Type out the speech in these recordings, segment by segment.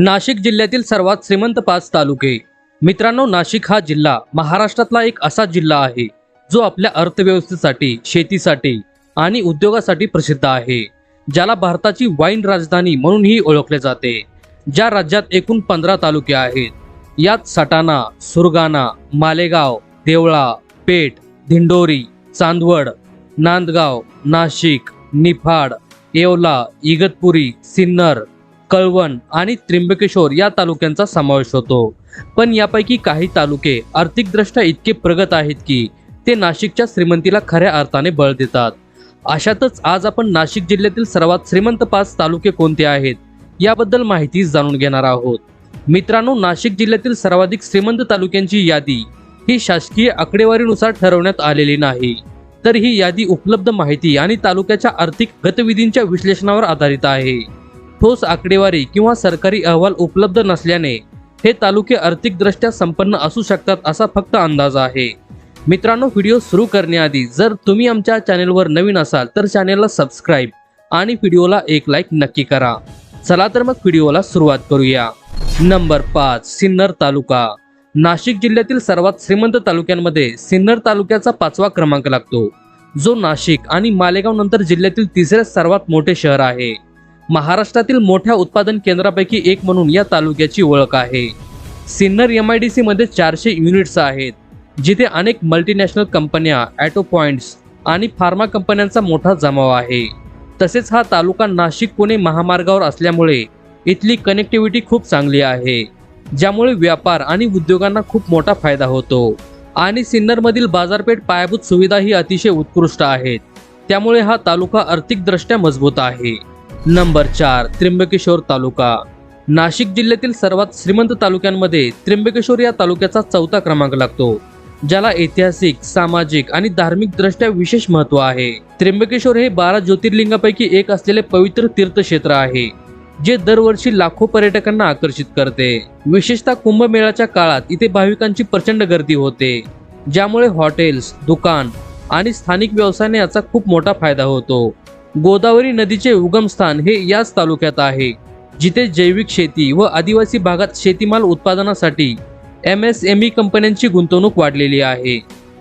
नाशिक जिल्ह्यातील सर्वात श्रीमंत पाच तालुके. मित्रांनो नाशिक हा जिल्हा महाराष्ट्रातला एक असा जिल्हा आहे जो आपल्या अर्थव्यवस्थेसाठी शेतीसाठी आणि उद्योगासाठी प्रसिद्ध आहे. ज्याला भारताची वाईन राजधानी म्हणूनही ओळखले जाते. ज्या राज्यात एकूण पंधरा तालुके आहेत. यात सटाणा सुरगाणा मालेगाव देवळा पेठ धिंडोरी चांदवड नांदगाव नाशिक निफाड येवला इगतपुरी सिन्नर कळवण आणि त्र्यंबकेश्वर या तालुक्यांचा समावेश होतो. पण यापैकी काही तालुके आर्थिकदृष्ट्या इतके प्रगत आहेत की ते नाशिकच्या श्रीमंतीला खऱ्या अर्थाने बळ देतात. अशातच आज आपण नाशिक जिल्ह्यातील सर्वात श्रीमंत पाच तालुके कोणते आहेत याबद्दल माहिती जाणून घेणार आहोत. मित्रांनो नाशिक जिल्ह्यातील सर्वाधिक श्रीमंत तालुक्यांची यादी ही शासकीय आकडेवारीनुसार ठरवण्यात आलेली नाही. तर ही यादी उपलब्ध माहिती आणि तालुक्याच्या आर्थिक गतिविधींच्या विश्लेषणावर आधारित आहे. ठोस आकडेवारी किंवा सरकारी अहवाल उपलब्ध नसल्याने हे तालुके आर्थिकदृष्ट्या संपन्न असू शकतात असा फक्त अंदाज आहे. मित्रांनो व्हिडिओ सुरू करण्याआधी जर तुम्ही आमच्या चॅनेलवर नवीन असाल तर चॅनेलला सबस्क्राईब आणि व्हिडिओला एक लाईक नक्की करा. चला तर मग व्हिडिओला सुरुवात करूया. नंबर पाच सिन्नर तालुका. नाशिक जिल्ह्यातील सर्वात श्रीमंत तालुक्यांमध्ये सिन्नर तालुक्याचा पाचवा क्रमांक लागतो. जो नाशिक आणि मालेगाव नंतर जिल्ह्यातील तिसरे सर्वात मोठे शहर आहे. महाराष्ट्रातील मोठ्या उत्पादन केंद्रापैकी एक म्हणून या तालुक्याची ओळख आहे. Sinnar M I D C मध्ये चारशे युनिट्स आहेत जिथे अनेक मल्टीनॅशनल कंपन्या ॲटो पॉइंट्स आणि फार्मा कंपन्यांचा मोठा जमाव आहे. तसेच हा तालुका नाशिक पुणे महामार्गावर असल्यामुळे इथली कनेक्टिव्हिटी खूप चांगली आहे ज्यामुळे व्यापार आणि उद्योगांना खूप मोठा फायदा होतो. आणि सिन्नरमधील बाजारपेठ पायाभूत सुविधाही अतिशय उत्कृष्ट आहेत त्यामुळे हा तालुका आर्थिकदृष्ट्या मजबूत आहे. नंबर चार त्र्यंबकेश्वर तालुका. नाशिक जिल्ह्यातील सर्वात श्रीमंत तालुक्यांमध्ये त्र्यंबकेश्वर या तालुक्याचा चौथा क्रमांक लागतो ज्याला ऐतिहासिक सामाजिक आणि धार्मिक दृष्ट्या विशेष महत्त्व आहे. त्र्यंबकेश्वर हे बारा ज्योतिर्लिंगापैकी एक असलेले पवित्र तीर्थक्षेत्र आहे जे दरवर्षी लाखो पर्यटकांना आकर्षित करते. विशेषतः कुंभमेळ्याच्या काळात इथे भाविकांची प्रचंड गर्दी होते ज्यामुळे हॉटेल्स दुकान आणि स्थानिक व्यवसायाने याचा खूप मोठा फायदा होतो. गोदावरी नदीचे उगमस्थान हे याच तालुक्यात आहे जिथे जैविक शेती व आदिवासी भागात शेतीमाल उत्पादनासाठी एम एस एम ई कंपन्यांची गुंतवणूक वाढलेली आहे.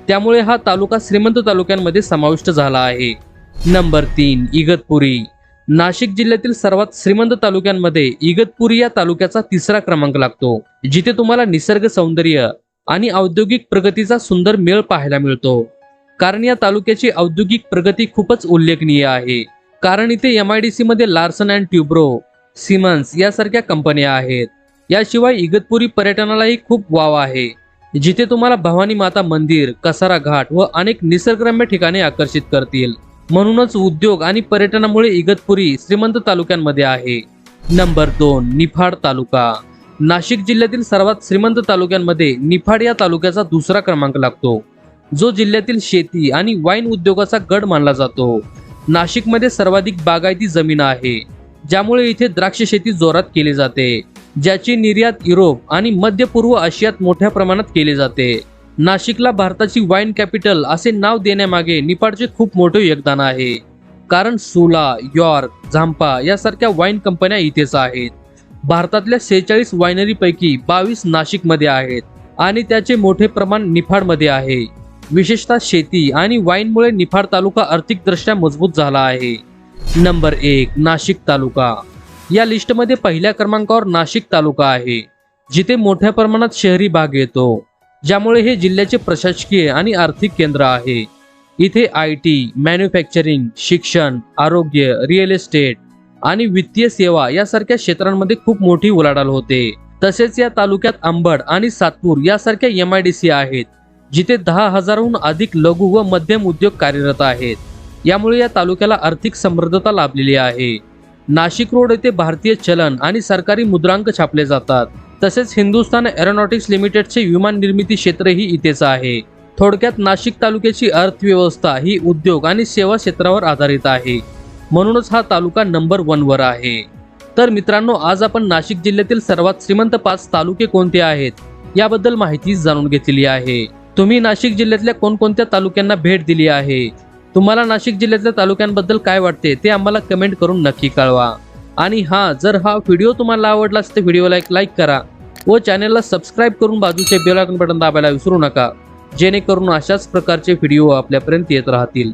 त्यामुळे हा तालुका श्रीमंत तालुक्यांमध्ये समाविष्ट झाला आहे. नंबर तीन इगतपुरी. नाशिक जिल्ह्यातील सर्वात श्रीमंत तालुक्यांमध्ये इगतपुरी या तालुक्याचा तिसरा क्रमांक लागतो जिथे तुम्हाला निसर्ग सौंदर्य आणि औद्योगिक प्रगतीचा सुंदर मेळ पाहायला मिळतो. कारण या तालुक्याची औद्योगिक प्रगती खूपच उल्लेखनीय आहे. कारण इथे एम आय डी सी मध्ये लार्सन अँड ट्युब्रो सिमन्स यासारख्या कंपन्या आहेत. याशिवाय इगतपुरी पर्यटनालाही खूप वाव आहे. जिथे तुम्हाला भवानी माता मंदिर कसारा घाट व अनेक निसर्गरम्य ठिकाणे आकर्षित करतील. म्हणूनच उद्योग आणि पर्यटनामुळे इगतपुरी श्रीमंत तालुक्यांमध्ये आहे. नंबर दोन निफाड तालुका. नाशिक जिल्ह्यातील सर्वात श्रीमंत तालुक्यांमध्ये निफाड या तालुक्याचा दुसरा क्रमांक लागतो. जो जिल्ह्यातील शेती आणि वाईन उद्योगाचा गड मानला जातो. नाशिकमध्ये सर्वाधिक बागायती जमीन आहे ज्यामुळे इथे द्राक्ष शेती जोरात केली जाते ज्याची निर्यात युरोप आणि मध्य पूर्व आशियात मोठ्या प्रमाणात केली जाते. नाशिकला भारताची वाईन कॅपिटल असे नाव देण्यामागे निफाडचे खूप मोठे योगदान आहे. कारण सुला यॉर्क झांपा यासारख्या वाईन कंपन्या इथेच आहेत. भारतातल्या सेहेचाळीस वायनरीपैकी बावीस नाशिकमध्ये आहेत आणि त्याचे मोठे प्रमाण निफाडमध्ये आहे. विशेषतः शेती आणि वाईनमुळे निफाड तालुका आर्थिकदृष्ट्या मजबूत झाला आहे. नंबर एक नाशिक तालुका. या लिस्टमध्ये पहिल्या क्रमांकावर नाशिक तालुका आहे जिथे मोठ्या प्रमाणात शहरी भाग येतो ज्यामुळे हे जिल्ह्याचे प्रशासकीय आणि आर्थिक केंद्र आहे. इथे आय टी मॅन्युफॅक्चरिंग शिक्षण आरोग्य रिअल इस्टेट आणि वित्तीय सेवा यासारख्या क्षेत्रांमध्ये खूप मोठी उलाढाल होते. तसेच या तालुक्यात अंबड आणि सातपूर यासारख्या एम आय डी सी आहेत जिथे दहा हजारहून अधिक लघु व मध्यम उद्योग कार्यरत आहेत. यामुळे या तालुक्याला आर्थिक समृद्धता लाभलेली आहे. नाशिक रोड येथे भारतीय चलन आणि सरकारी मुद्रांक छापले जातात. तसेच हिंदुस्थान एरोनॉटिक्स लिमिटेडचे विमान निर्मिती क्षेत्रही इथेच आहे. थोडक्यात नाशिक तालुक्याची अर्थव्यवस्था ही उद्योग आणि सेवा क्षेत्रावर आधारित आहे. म्हणूनच हा तालुका नंबर वनवर आहे. तर मित्रांनो आज आपण नाशिक जिल्ह्यातील सर्वात श्रीमंत पाच तालुके कोणते आहेत? याबद्दल माहिती जाणून घेतलेली आहे. तुम्ही नाशिक जिल्ह्यातल्या कोणकोणत्या तालुक्यांना भेट दिली आहे? तुम्हाला नाशिक जिल्ह्यातल्या तालुक्यांबद्दल काय वाटते ते आम्हाला कमेंट करून नक्की कळवा. आणि हां जर हा व्हिडिओ तुम्हाला आवडला असेल तर व्हिडिओला एक लाईक करा व चॅनलला सबस्क्राईब करून बाजूचे बेल आयकॉन बटन दाबायला विसरू नका. जेणेकरून अशाच प्रकारचे व्हिडिओ आपल्यापर्यंत येत राहतील.